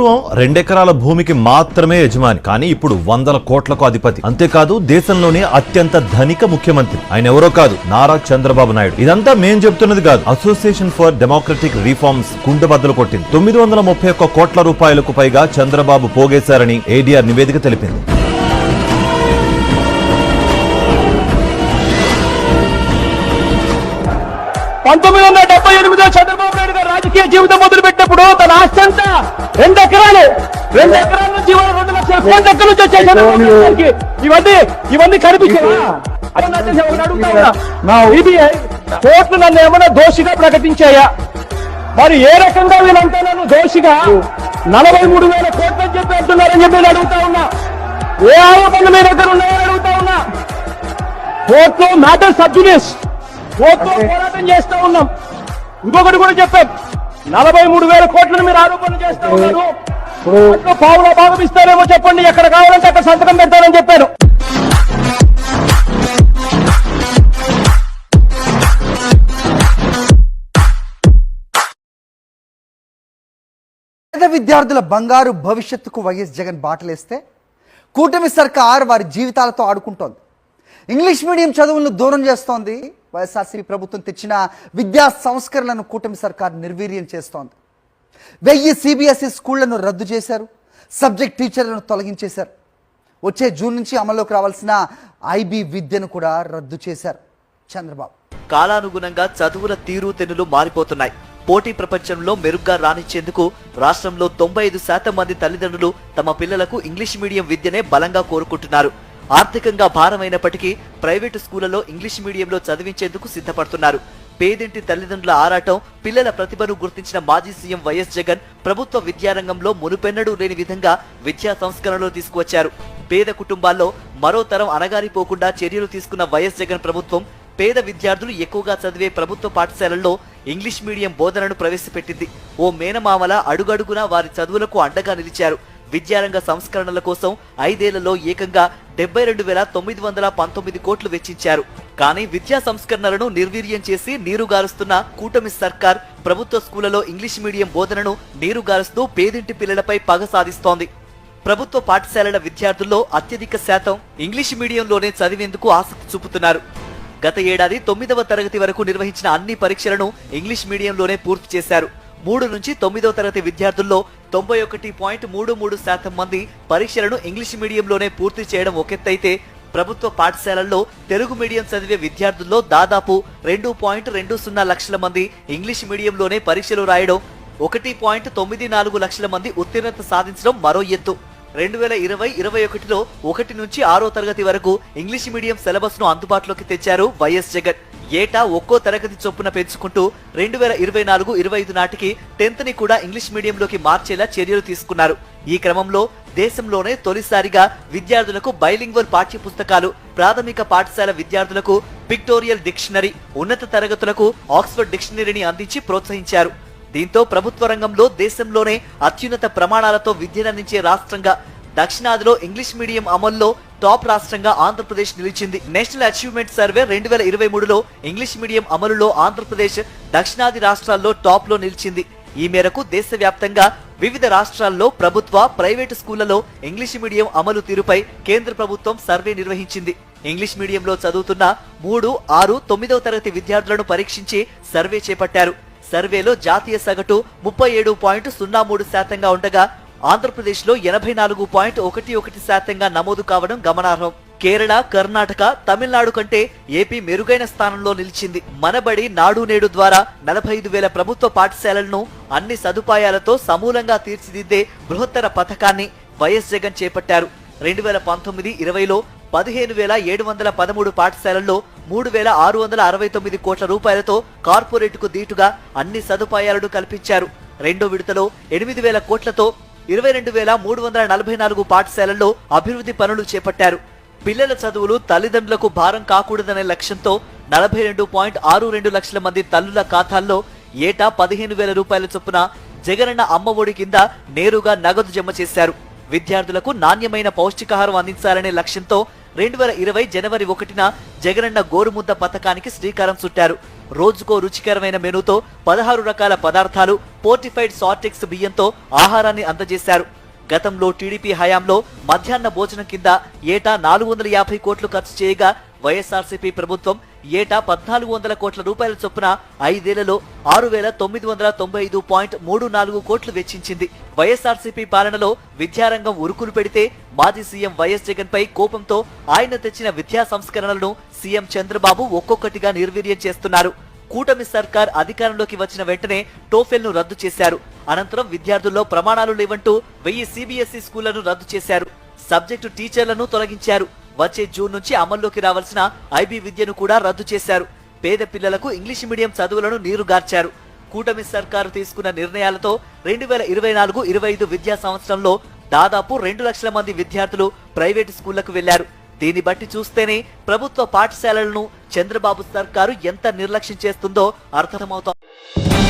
పూర్వం రెండెకరాల భూమికి మాత్రమే యజమాని కానీ ఇప్పుడు వందల కోట్లకు అధిపతి. అంతేకాదు దేశంలోనే అత్యంత ధనిక ముఖ్యమంత్రి. ఆయన ఎవరో కాదు నారా చంద్రబాబు నాయుడు. ఇదంతా మేం చెప్తున్నది కాదు. అసోసియేషన్ ఫర్ డెమోక్రటిక్ రిఫార్మ్స్ కుండబద్దలు కొట్టింది. తొమ్మిది వందల ముప్పై ఒక్క కోట్ల రూపాయలకు పైగా చంద్రబాబు పోగేశారని ఏడీఆర్ నివేదిక తెలిపింది. పంతొమ్మిది వందల డెబ్బై ఎనిమిదిలో చంద్రబాబు నాయుడు గారు రాజకీయ జీవితం మొదలు పెట్టినప్పుడు తన ఆస్తి అంతా రెండు ఎకరాలు రెండు ఎకరాల నుంచి ఇవాళ రెండు లక్షల కోట్ల ఎక్కడి నుంచి వచ్చాయి చంద్రబాబు నాయుడు గారికి? ఇవన్నీ ఇవన్నీ కనిపించాయా. ఇది కోర్టు నన్ను ఏమైనా దోషిగా ప్రకటించాయా మరి ఏ రకంగా వీళ్ళంతా నన్ను దోషిగా నలభై మూడు వేల కోట్లు అని చెప్పి అంటున్నారని చెప్పి నేను అడుగుతా ఉన్నా ఏ ఆరోపణలు మీ దగ్గర ఉన్నాయని అడుగుతా ఉన్నా కోర్టులో మ్యాటర్ సబ్జునిస్ కోర్టులో పోరాటం చేస్తూ ఉన్నాం. ఇంకొకటి కూడా చెప్పాం. నలభై మూడు వేల కోట్లను మీరు ఆరోపణలు చేస్తూ ఉన్నారు. పావులో భాగం ఇస్తారేమో చెప్పండి. ఎక్కడ కావాలంటే అక్కడ సంతకం పెడతారని చెప్పారు. పేద విద్యార్థుల బంగారు భవిష్యత్తుకు వైఎస్ జగన్ బాటలేస్తే కూటమి సర్కార్ వారి జీవితాలతో ఆడుకుంటోంది. ఇంగ్లీష్ మీడియం చదువులను దూరం చేస్తోంది. వైఎస్ఆర్సీపీ ప్రభుత్వం తెచ్చిన విద్యా సంస్కరణలను కూటమి సర్కార్ నిర్వీర్యం చేస్తోంది. వెయ్యి సిబిఎస్ఈ స్కూళ్ళను రద్దు చేశారు. సబ్జెక్ట్ టీచర్లను తొలగించేశారు. వచ్చే జూన్ నుంచి అమల్లోకి రావాల్సిన ఐబీ విద్యను కూడా రద్దు చేశారు చంద్రబాబు. కాలానుగుణంగా చదువుల తీరు తెన్నులు మారిపోతున్నాయి. పోటీ ప్రపంచంలో మెరుగ్గా రాణించేందుకు రాష్ట్రంలో తొంభై ఐదు శాతం మంది తల్లిదండ్రులు తమ పిల్లలకు ఇంగ్లీష్ మీడియం విద్యనే బలంగా కోరుకుంటున్నారు. ఆర్థికంగా భారమైనప్పటికీ ప్రైవేటు స్కూళ్ళలో ఇంగ్లీష్ మీడియంలో చదివించేందుకు సిద్ధపడుతున్నారు. పేదింటి తల్లిదండ్రుల ఆరాటం పిల్లల ప్రతిభను గుర్తించిన మాజీ సీఎం వైఎస్ జగన్ ప్రభుత్వ విద్యారంగంలో మునుపెన్నడూ లేని విధంగా విద్యా సంస్కరణలు తీసుకువచ్చారు. పేద కుటుంబాల్లో మరో తరం అనగారిపోకుండా చర్యలు తీసుకున్న వైఎస్ జగన్ ప్రభుత్వం పేద విద్యార్థులు ఎక్కువగా చదివే ప్రభుత్వ పాఠశాలల్లో ఇంగ్లీష్ మీడియం బోధనను ప్రవేశపెట్టింది. ఓ మేనమామల అడుగడుగునా వారి చదువులకు అండగా నిలిచారు. విద్యారంగ సంస్కరణల కోసం ఐదేళ్ళలో ఏకంగా డెబ్బై రెండు వేల తొమ్మిది వందల పంతొమ్మిది కోట్లు వెచ్చించారు. కానీ విద్యా సంస్కరణలను నిర్వీర్యం చేసి నీరుగారుస్తున్న కూటమి సర్కార్ ప్రభుత్వ స్కూళ్ళలో ఇంగ్లీష్ మీడియం బోధనను నీరుగారుస్తూ పేదింటి పిల్లలపై పగ సాధిస్తోంది. ప్రభుత్వ పాఠశాలల విద్యార్థుల్లో అత్యధిక శాతం ఇంగ్లీష్ మీడియంలోనే చదివేందుకు ఆసక్తి చూపుతున్నారు. గత ఏడాది తొమ్మిదవ తరగతి వరకు నిర్వహించిన అన్ని పరీక్షలను ఇంగ్లీష్ మీడియంలోనే పూర్తి చేశారు. మూడు నుంచి తొమ్మిదవ తరగతి విద్యార్థుల్లో తొంభై ఒకటి పాయింట్ మూడు మూడు శాతం మంది పరీక్షలను ఇంగ్లీష్ మీడియంలోనే పూర్తి చేయడం ఒకెత్తైతే ప్రభుత్వ పాఠశాలల్లో తెలుగు మీడియం చదివే విద్యార్థుల్లో దాదాపు రెండు పాయింట్ రెండు సున్నా లక్షల మంది ఇంగ్లీష్ మీడియంలోనే పరీక్షలు రాయడం ఒకటి పాయింట్ తొమ్మిది నాలుగు లక్షల మంది ఉత్తీర్ణత సాధించడం మరో ఎత్తు. రెండు వేల ఇరవై ఇరవై ఒకటిలో ఒకటి నుంచి ఆరో తరగతి వరకు ఇంగ్లీష్ మీడియం సిలబస్ను అందుబాటులోకి తెచ్చారు వైఎస్ జగన్. ఏటా ఒక్కో తరగతి చొప్పున పెంచుకుంటూ రెండు వేల ఇరవై నాలుగు ఇరవై ఐదు నాటికి టెన్త్ని కూడా ఇంగ్లీష్ మీడియంలోకి మార్చేలా చర్యలు తీసుకున్నారు. ఈ క్రమంలో దేశంలోనే తొలిసారిగా విద్యార్థులకు బైలింగ్వల్ పాఠ్య పుస్తకాలు ప్రాథమిక పాఠశాల విద్యార్థులకు పిక్టోరియల్ డిక్షనరీ ఉన్నత తరగతులకు ఆక్స్ఫర్డ్ డిక్షనరీని అందించి ప్రోత్సహించారు. దీంతో ప్రభుత్వ రంగంలో దేశంలోనే అత్యున్నత ప్రమాణాలతో విద్యనందించే రాష్ట్రంగా దక్షిణాదిలో ఇంగ్లీష్ మీడియం అమల్లో టాప్ రాష్ట్రంగా ఆంధ్రప్రదేశ్ నిలిచింది. నేషనల్ అచీవ్మెంట్ సర్వే రెండు వేల ఇరవై మూడులో ఇంగ్లీష్ మీడియం అమలులో ఆంధ్రప్రదేశ్ దక్షిణాది రాష్ట్రాల్లో టాప్లో నిలిచింది. ఈ మేరకు దేశవ్యాప్తంగా వివిధ రాష్ట్రాల్లో ప్రభుత్వ ప్రైవేటు స్కూళ్ళలో ఇంగ్లీష్ మీడియం అమలు తీరుపై కేంద్ర ప్రభుత్వం సర్వే నిర్వహించింది. ఇంగ్లీష్ మీడియంలో చదువుతున్న మూడు ఆరు తొమ్మిదవ తరగతి విద్యార్థులను పరీక్షించి సర్వే చేపట్టారు. సర్వేలో జాతీయ సగటు ముప్పై ఏడు పాయింట్ సున్నా మూడు శాతంగా ఉండగా ఆంధ్రప్రదేశ్లో ఎనభై నాలుగు పాయింట్ ఒకటి ఒకటి శాతంగా నమోదు కావడం గమనార్హం. కేరళ కర్ణాటక తమిళనాడు కంటే ఏపీ మెరుగైన స్థానంలో నిలిచింది. మనబడి నాడు నేడు ద్వారా నలభై ఐదు వేల ప్రభుత్వ పాఠశాలలను అన్ని సదుపాయాలతో సమూలంగా తీర్చిదిద్దే బృహత్తర పథకాన్ని వైఎస్ జగన్ చేపట్టారు. రెండు వేల పంతొమ్మిది ఇరవైలో పదిహేను వేల ఏడు వందల పదమూడు పాఠశాలల్లో మూడు వేల ఆరు వందల అరవై తొమ్మిది కోట్ల రూపాయలతో కార్పొరేట్కు దీటుగా అన్ని సదుపాయాలను కల్పించారు. రెండో విడతలో ఎనిమిది వేల కోట్లతో ఇరవై రెండు వేల మూడు వందల నలభై నాలుగు పాఠశాలల్లో అభివృద్ధి పనులు చేపట్టారు. పిల్లల చదువులు తల్లిదండ్రులకు భారం కాకూడదనే లక్ష్యంతో నలభై రెండు పాయింట్ ఆరు రెండు లక్షల మంది తల్లుల ఖాతాల్లో ఏటా పదిహేను వేల రూపాయల చొప్పున జగనన్న అమ్మ ఒడి కింద నేరుగా నగదు జమ చేశారు. విద్యార్థులకు నాణ్యమైన పౌష్టికాహారం అందించాలనే లక్ష్యంతో రెండు వేల ఇరవై జనవరి ఒకటిన జగనన్న గోరుముద్ద పథకానికి శ్రీకారం చుట్టారు. రోజుకో రుచికరమైన మెనూతో పదహారు రకాల పదార్థాలు పోర్టిఫైడ్ సార్టెక్స్ బియ్యంతో ఆహారాన్ని అందజేశారు. గతంలో టీడీపీ హయాంలో మధ్యాహ్న భోజనం కింద ఏటా నాలుగు వందల యాభై కోట్లు ఖర్చు చేయగా వైఎస్ఆర్సీపీ ప్రభుత్వం ఏటా పద్నాలుగు వందల కోట్ల రూపాయల చొప్పున ఐదేళ్ళలో ఆరు వేల తొమ్మిది వందల తొంభై ఐదు పాయింట్ మూడు నాలుగు కోట్లు వెచ్చించింది. వైఎస్ఆర్సీపీ పాలనలో విద్యారంగం ఉరుకులు పెడితే మాజీ సీఎం వైఎస్ జగన్ పై కోపంతో ఆయన తెచ్చిన విద్యా సంస్కరణలను సీఎం చంద్రబాబు ఒక్కొక్కటిగా నిర్వీర్యం చేస్తున్నారు. కూటమి సర్కార్ అధికారంలోకి వచ్చిన వెంటనే టోఫెల్ను రద్దు చేశారు. అనంతరం విద్యార్థుల్లో ప్రమాణాలు లేవంటూ వెయ్యి సిబిఎస్ఈ స్కూళ్ళను రద్దు చేశారు. సబ్జెక్టు టీచర్లను తొలగించారు. వచ్చే జూన్ నుంచి అమల్లోకి రావాల్సిన ఐబీ విద్యను కూడా రద్దు చేశారు. పేద పిల్లలకు ఇంగ్లీష్ మీడియం చదువులను నీరుగార్చారు కూటమి సర్కారు తీసుకున్న నిర్ణయాలతో రెండు వేల ఇరవై నాలుగు ఇరవై ఐదు విద్యా సంవత్సరంలో దాదాపు రెండు లక్షల మంది విద్యార్థులు ప్రైవేటు స్కూళ్ళకు వెళ్ళారు దీన్ని బట్టి చూస్తేనే ప్రభుత్వ పాఠశాలలను చంద్రబాబు సర్కారు ఎంత నిర్లక్ష్యం చేస్తుందో అర్థమవుతోంది